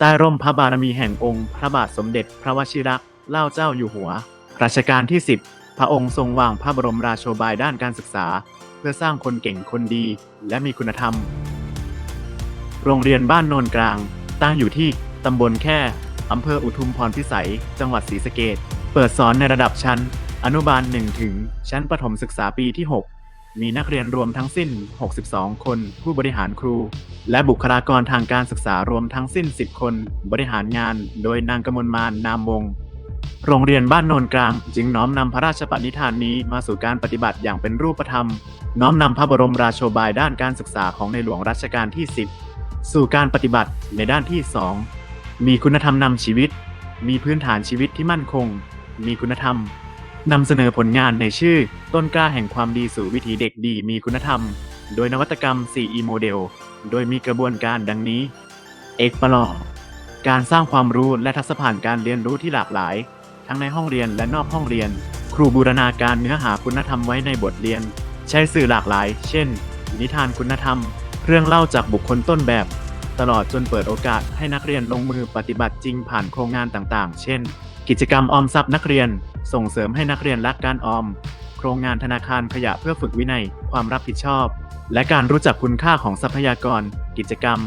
ใต้ร่มพระบารมีแห่งองค์ พระบาทสมเด็จพระวชิรเกล้าเจ้าอยู่หัว รัชกาลที่ 10 พระองค์ทรงวางพระบรมราโชบายด้านการศึกษา เพื่อสร้างคนเก่งคนดีและมีคุณธรรม โรงเรียนบ้านโนนกลาง ตั้งอยู่ที่ตำบลแค่อำเภออุทุมพรพิสัย จังหวัดศรีสะเกษเปิดสอนในระดับชั้น อนุบาล1ถึงชั้นประถมศึกษาปีที่ 6 มีนักเรียนรวมทั้งสิ้น 62 คน ผู้บริหารครู และบุคลากรทางการศึกษารวมทั้งสิ้น 10 คน บริหารงาน โดยนางกมลมานนามวงศ์โรงเรียนบ้านโนนกลาง จึงน้อมนำพระราชปณิธานนี้มาสู่การปฏิบัติอย่างเป็นรูปธรรม น้อมนำพระบรมราโชบายด้านการศึกษาของในหลวงรัชกาลที่ 10 สู่การปฏิบัติในด้านที่ 2 มีคุณธรรมนำชีวิต มีพื้นฐานชีวิตที่มั่นคง มีคุณธรรม นำเสนอผลงานในชื่อ ต้นกล้าแห่งความดีสู่วิถีเด็กดีมีคุณธรรม โดยนวัตกรรม 4E โมเดล โดยมีกระบวนการดังนี้เอกประหลอการสร้างความรู้และทักษะผ่านการเรียนรู้ที่หลากหลาย ทั้งในห้องเรียนและนอกห้องเรียน ครูบูรณาการเนื้อหาคุณธรรมไว้ในบทเรียน ใช้สื่อหลากหลาย เช่น นิทานคุณธรรม เรื่องเล่าจากบุคคลต้นแบบ ตลอดจนเปิดโอกาสให้นักเรียนลงมือปฏิบัติจริงผ่านโครงงานต่างๆ เช่น กิจกรรมออมทรัพย์นักเรียน ส่งเสริมให้นักเรียนรักการออม โครงงานธนาคารขยะเพื่อฝึกวินัย ความรับผิดชอบ และการรู้จักคุณค่าของทรัพยากร กิจกรรม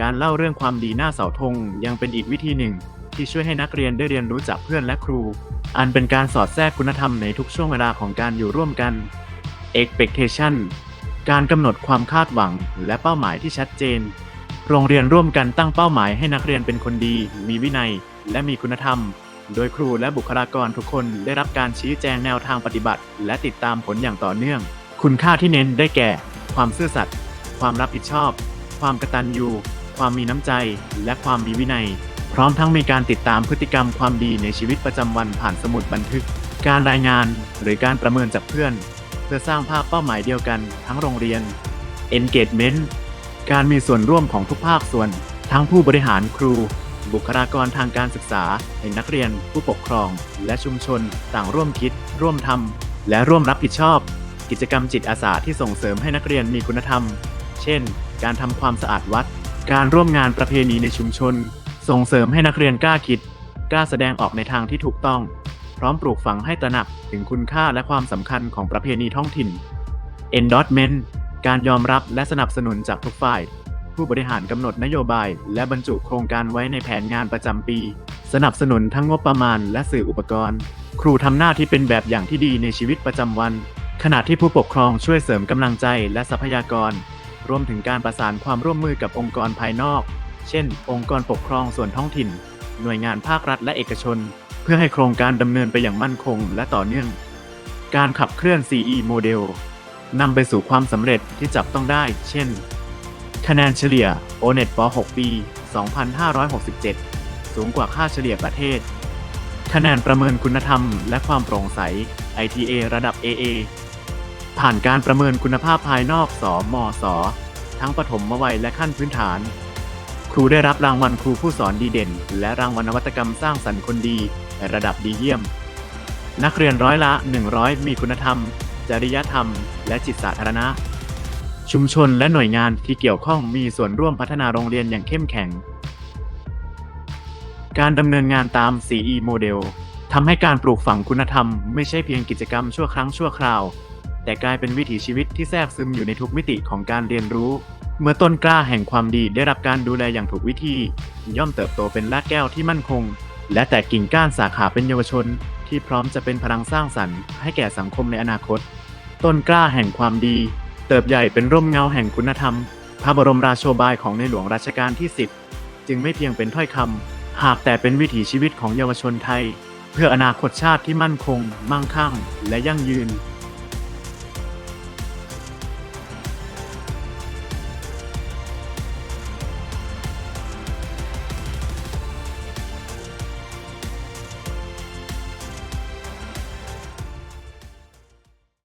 การเล่าเรื่องความดีหน้าเสาธงยังเป็นอีกวิธีหนึ่ง ที่ช่วยให้นักเรียนได้เรียนรู้จากเพื่อนและครู อันเป็นการสอดแทรกคุณธรรมในทุกช่วงเวลาของการอยู่ร่วมกัน expectation การกำหนดความคาดหวังและเป้าหมายที่ชัดเจน โรงเรียนร่วมกันตั้งเป้าหมายให้นักเรียนเป็นคนดี มีวินัย และมีคุณธรรม โดยครูและบุคลากรทุกคนได้รับการชี้แจงแนวทางปฏิบัติ และติดตามผลอย่างต่อเนื่อง คุณค่าที่เน้นได้แก่ ความซื่อสัตย์ความรับผิดชอบ ความกตัญญูความมีน้ำใจ และความมีวินัย พร้อมทั้งมีการติดตามพฤติกรรมความดีในชีวิตประจำวันผ่านสมุดบันทึก การรายงาน หรือการประเมินจากเพื่อน เพื่อสร้างภาพเป้าหมายเดียวกันทั้งโรงเรียน engagement การมีส่วนร่วมของทุกภาคส่วน ทั้งผู้บริหารครู บุคลากรทางการศึกษาให้นักเรียน ผู้ปกครอง และชุมชน ต่างร่วมคิด ร่วมทำและร่วมรับผิดชอบ กิจกรรมจิตอาสาที่ส่งเสริมให้นักเรียนมีคุณธรรม เช่น การทำความสะอาดวัด การร่วมงานประเพณีในชุมชน ส่งเสริมให้นักเรียนกล้าคิด กล้าแสดงออกในทางที่ถูกต้อง พร้อมปลูกฝังให้ตระหนักถึงคุณค่าและความสำคัญของประเพณีท้องถิ่น endorsement การยอมรับและสนับสนุนจากทุกฝ่าย ผู้บริหารกำหนดนโยบาย และบรรจุโครงการไว้ในแผนงานประจำปี สนับสนุนทั้งงบประมาณและสื่ออุปกรณ์ ครูทำหน้าที่เป็นแบบอย่างที่ดีในชีวิตประจำวัน ขณะที่ผู้ปกครองช่วยเสริมกำลังใจและทรัพยากร รวมถึงการประสานความร่วมมือกับองค์กรภายนอก เช่น องค์กรปกครองส่วนท้องถิ่น หน่วยงานภาครัฐและเอกชน เพื่อให้โครงการดำเนินไปอย่างมั่นคง และต่อเนื่อง การขับเคลื่อน CE โมเดลนำไปสู่ความสำเร็จที่จับต้องได้ เช่น คะแนนเฉลี่ย O-NET ป .6 ปี 2567 สูงกว่าค่าเฉลี่ยประเทศ คะแนนประเมินคุณธรรมและความโปร่งใส ITA ระดับ AA ผ่านการประเมินคุณภาพภายนอกสมสทั้งปฐมวัยและขั้นพื้นฐาน ครูได้รับรางวัลครูผู้สอนดีเด่น และรางวัลนวัตกรรมสร้างสรรค์คนดีในระดับดีเยี่ยม นักเรียนร้อยละ 100 มีคุณธรรม จริยธรรม และจิตสาธารณะ ชุมชนและหน่วยงานที่เกี่ยวข้องมีส่วนร่วมพัฒนาโรงเรียนอย่างเข้มแข็ง การดำเนินงานตาม 4E โมเดลทำให้การปลูกฝังคุณธรรมไม่ใช่เพียงกิจกรรมชั่วครั้งชั่วคราว แต่กลายเป็นวิถีชีวิตที่แทรกซึมอยู่ในทุกมิติของการเรียนรู้ เมื่อต้นกล้าแห่งความดีได้รับการดูแลอย่างถูกวิธี ย่อมเติบโตเป็นรากแก้วที่มั่นคง และแตกกิ่งก้านสาขาเป็นเยาวชน ที่พร้อมจะเป็นพลังสร้างสรรค์ให้แก่สังคมในอนาคต ต้นกล้าแห่งความดี เติบใหญ่เป็นร่มเงาแห่งคุณธรรม พระบรมราโชบายของในหลวงรัชกาลที่ 10 จึงไม่เพียงเป็นถ้อยคำ หากแต่เป็นวิถีชีวิตของเยาวชนไทย เพื่ออนาคตชาติที่มั่นคง มั่งคั่ง และยั่งยืน